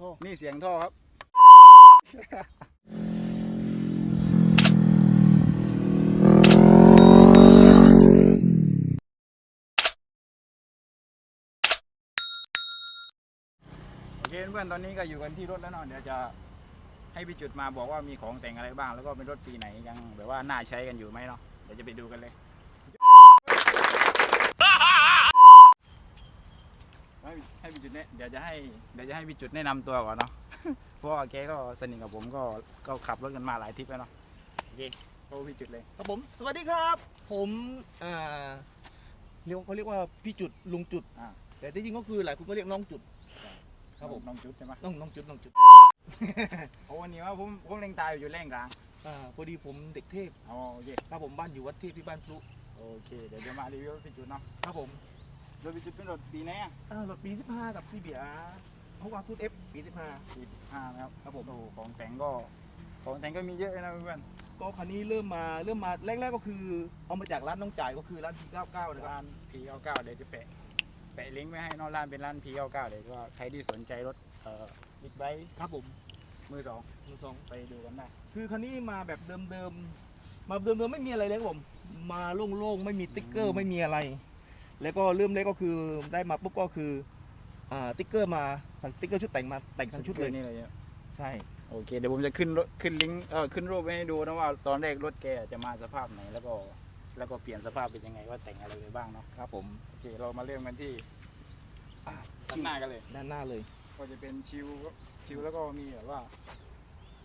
ท่อ นี่เสียงท่อครับ โอเคเพื่อนๆตอนนี้ก็อยู่กันที่รถแล้วเนาะเดี๋ยวจะให้พี่จุดมาบอกว่ามีของแต่งอะไรบ้าง แล้วก็เป็นรถปีไหนยังแบบว่าน่าใช้กันอยู่ไหมเนาะเดี๋ยวจะไปดูกันเลย เนี่ยเดี๋ยวจะให้เดี๋ยวจะให้พี่จุดแนะนำตัวก่อนเนาะ เพราะว่าแกก็สนิทกับผมก็ก็ขับรถกันมาหลายทริปแล้วเนาะโอเคโอ้พี่จุดเลย ครับผมสวัสดีครับ ผมอ่าเรียกว่าเขาเรียกว่าพี่จุดลุงจุดอ่า แต่ที่จริงก็คือหลายคนก็เรียกน้องจุด ครับผม น้องจุดใช่ไหมน้องน้องจุดน้องจุดโอ้วันนี้ว่าผมผมเล็งตายอยู่จุดแรงกลางอ่าพอดีผมเด็กเทพอ๋อโอเคครับผมบ้านอยู่วัดเทพที่บ้านพลุโอเคเดี๋ยวจะมารีวิวรถพี่จุดเนาะครับผม รถพี่จุดเป็นรถปีไหนอะอ่ารถปี15กับซีเบียเขาวางซูดเอฟปี15ปีห้านะครับครับผมโอ้โหของแต่งก็ของแต่งก็มีเยอะนะเพื่อนก็คันนี้เริ่มมาเริ่มมาแรกๆก็คือเอามาจากร้านน้องจ่ายก็คือร้านที99นะครับร้าน P99 เดี๋ยวจะแปะแปะลิงก์ไว้ให้เนอกร้านเป็นร้าน P99 เดี๋ยวก็ใครที่สนใจรถเอ่อบิ๊กไบค์ครับผมมือสองมือสองไปดูกันได้คือคันนี้มาแบบเดิมๆมาเดิมๆไม่มีอะไรเลยครับผมมาโล่งๆไม่มีติ๊กเกอร์ไม่มีอะไร แล้วก็เริ่มแรกก็คือได้มาปุ๊บก็คืออ่าติ๊กเกอร์มาสั่งติ๊กเกอร์ชุดแต่งมาแต่งทั้งชุดเลยนี่เลยอะใช่โอเคเดี๋ยวผมจะขึ้นรถขึ้นลิงก์เออขึ้นรูปไว้ให้ดูนะว่าตอนแรกรถแกจะมาสภาพไหนแล้วก็แล้วก็เปลี่ยนสภาพเป็นยังไงว่าแต่งอะไรไปบ้างเนาะครับ ผมโอเคเรามาเริ่มกันที่อ่าด้านหน้ากันเลย ด้านหน้าเลย ก็จะเป็นชิวชิวแล้วก็มีแบบว่า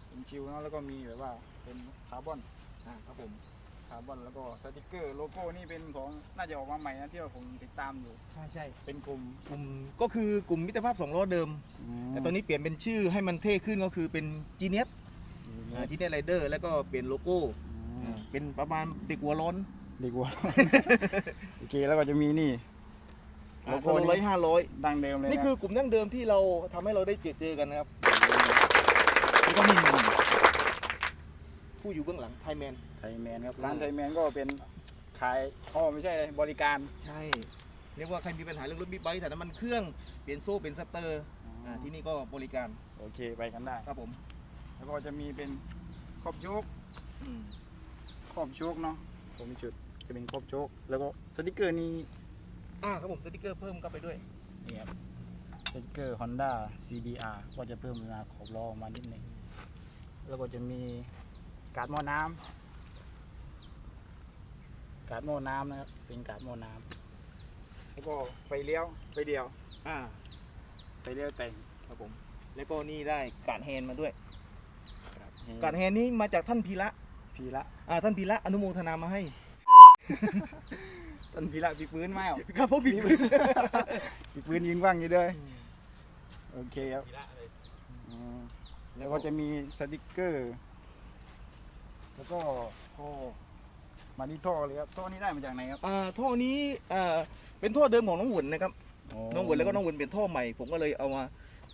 เป็นชิวเนาะแล้วก็มีแบบว่าเป็นคาร์บอนอ่าครับผม คาร์บอนแล้วก็สติกเกอร์โลโก้นี่เป็นของน่าจะออกมาใหม่นะที่ว่าผมติดตามอยู่ ใช่ใช่เป็นกลุ่มกลุ่มก็คือกลุ่มมิตรภาพสองล้อเดิม แต่ตอนนี้เปลี่ยนเป็นชื่อให้มันเท่ขึ้นก็คือเป็น g ีเนียนี้จีเนียไรเดอร์แล้วก็เปลี่ยนโลโก้อ่าเป็นประมาณเด็กหัวร้อนดีกว่าโอเคแล้วก็จะมีนี่โลโก้ร้อยห้าร้อยดังเดิมเลยะนี่คือกลุ่มดั้งเดิมที่เราทำให้เราได้เจอเจอกันนะครับแล้วก็มี ผู้อยู่เบื้องหลังไทยแมน ไทยแมนครับ ร้านไทยแมนก็เป็นขายอ๋อไม่ใช่บริการ ใช่ เรียกว่าใครมีปัญหาเรื่องรถบิ๊กไบค์ถ่ายน้ำมันเครื่อง เปลี่ยนโซ่เป็นสเตอร์อ่าที่นี่ก็บริการ โอเคไปกันได้ ครับผมแล้วก็จะมีเป็นขอบโชคอืมขอบโชคเนาะผมมีจุดจะเป็นขอบโชค แล้วก็สติกเกอร์นี่อ่าครับผมสติกเกอร์เพิ่มเข้าไปด้วย นี่ครับสติกเกอร์ Honda CBR ก็จะเพิ่มเวลาขอบล้อออกมานิดหนึงแล้วก็จะมี การ์ดหม้อน้ำการ์ดหม้อน้ำนะครับ เป็นการ์ดหม้อน้ำแล้วก็ไฟเลี้ยวไฟเดียว อ่า ไฟเลี้ยวแต่งครับผม แล้วก็นี่ได้การดแฮนด์มาด้วย ครับการดแฮนด์นี้มาจากท่านพีระพีละอ่าท่านพีระอนุโมทนามาให้ ต้นพีละปีปืนไหมอะครับผมพีระปีปืนยิงบ้างอยู่ด้วยโอเคครับพีระเลยอืมแล้วก็จะมีสติกเกอร์ แล้วก็ท่อมาที่ท่อเลยครับท่อนี้ได้มาจากไหนครับอ่าท่อนี้อ่าเป็นท่อเดิมของน้องหวนนะครับ น้องหวนแล้วก็น้องหวนเปลี่ยนท่อใหม่ ผมก็เลยเอามา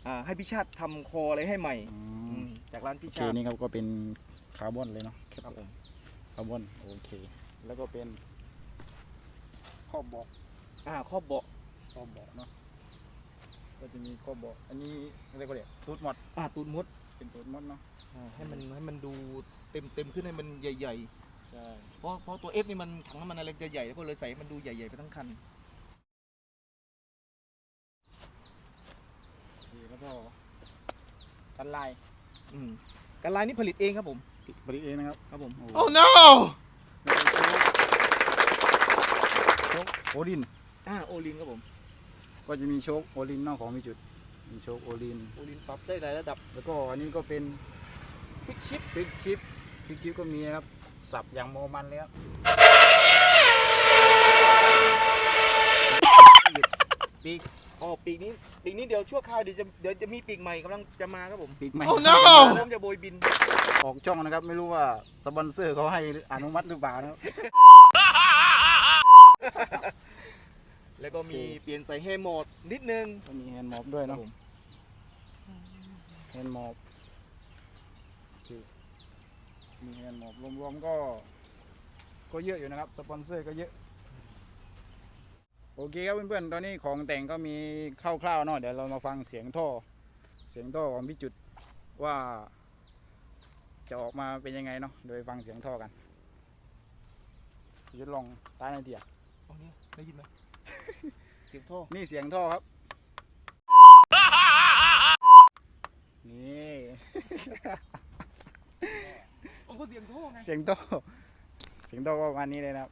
อ่าให้พี่ชาติทำคออะไรให้ใหม่ อือืมมจากร้านพี่โอเคชาตินี่ครับก็เป็นคาร์บอนเลยเนาะครับผมคาร์บอนโอเค แล้วก็เป็นขอบเบาะอ่าครอบเบาะขอบเบาะเนาะก็จะมีขอบเบาะอันนี้เรียกว่าเรียกตูดหมดอ่าตูนมด เป็นตูดมดเนาะอ่าให้มันให้มันดูเต็มเต็มขึ้นให้มันใหญ่ ใช่ๆ เพราะเพราะตัว F นี่มันถังน้ำมันอะไรจะใหญ่แล้วก็เลยใส่ให้มันดูใหญ่ๆไปทั้งคัน โอเคแล้วก็กันลายอืมการลายนี่ผลิตเองครับผมผลิตเองนะครับครับผม โอ้ no โชคโอลินอ่าโอลินครับผม ก็จะมีโชคโอลินเนอกของมีจุด มีโชคโอลิน โอลินปรับได้หลายระดับ แล้วก็อันนี้ก็เป็นพลิกชิปพริกชิปพริกชิปก็มีนะครับ สับอย่างโมมันเลยครับปีกอ๋อปีกนี้ปีกนี้เดี๋ยวชั่วคราวเดี๋ยวจะเดี๋ยวจะมีปีกใหม่กำลังจะมาครับผมปีกใหม่ Oh no เริ่มจะโบยบิน ออกช่องนะครับ ไม่รู้ว่าสปอนเซอร์เขาให้อนุมัติหรือเปล่านะครับ แล้วก็มีโอเคเปลี่ยนใส่เฮโหมดนิดนึง ก็มีแฮนด์มอบด้วยครัเนาะบผม แฮนด์มอบโอเคมีแฮนด์มอบรวมๆก็ ก็เยอะอยู่นะครับ สปอนเซอร์ก็เยอะ โอเคครับเพื่อนๆ ตอนนี้ของแต่งก็มีคร่าวๆเนาะเดี๋ยวเรามาฟังเสียงท่อ เสียงท่อของพี่จุดว่า จะออกมาเป็นยังไงเนาะโดยฟังเสียงท่อกันพี่จุดลองตายในอยเดียว ตรงนี้ได้ยินไหม เสียงท่อ นี่เสียงท่อครับ นี่ โอ้ก็เสียงท่อไง เสียงท่อ เสียงท่อก็ประมาณนี้เลยนะครับ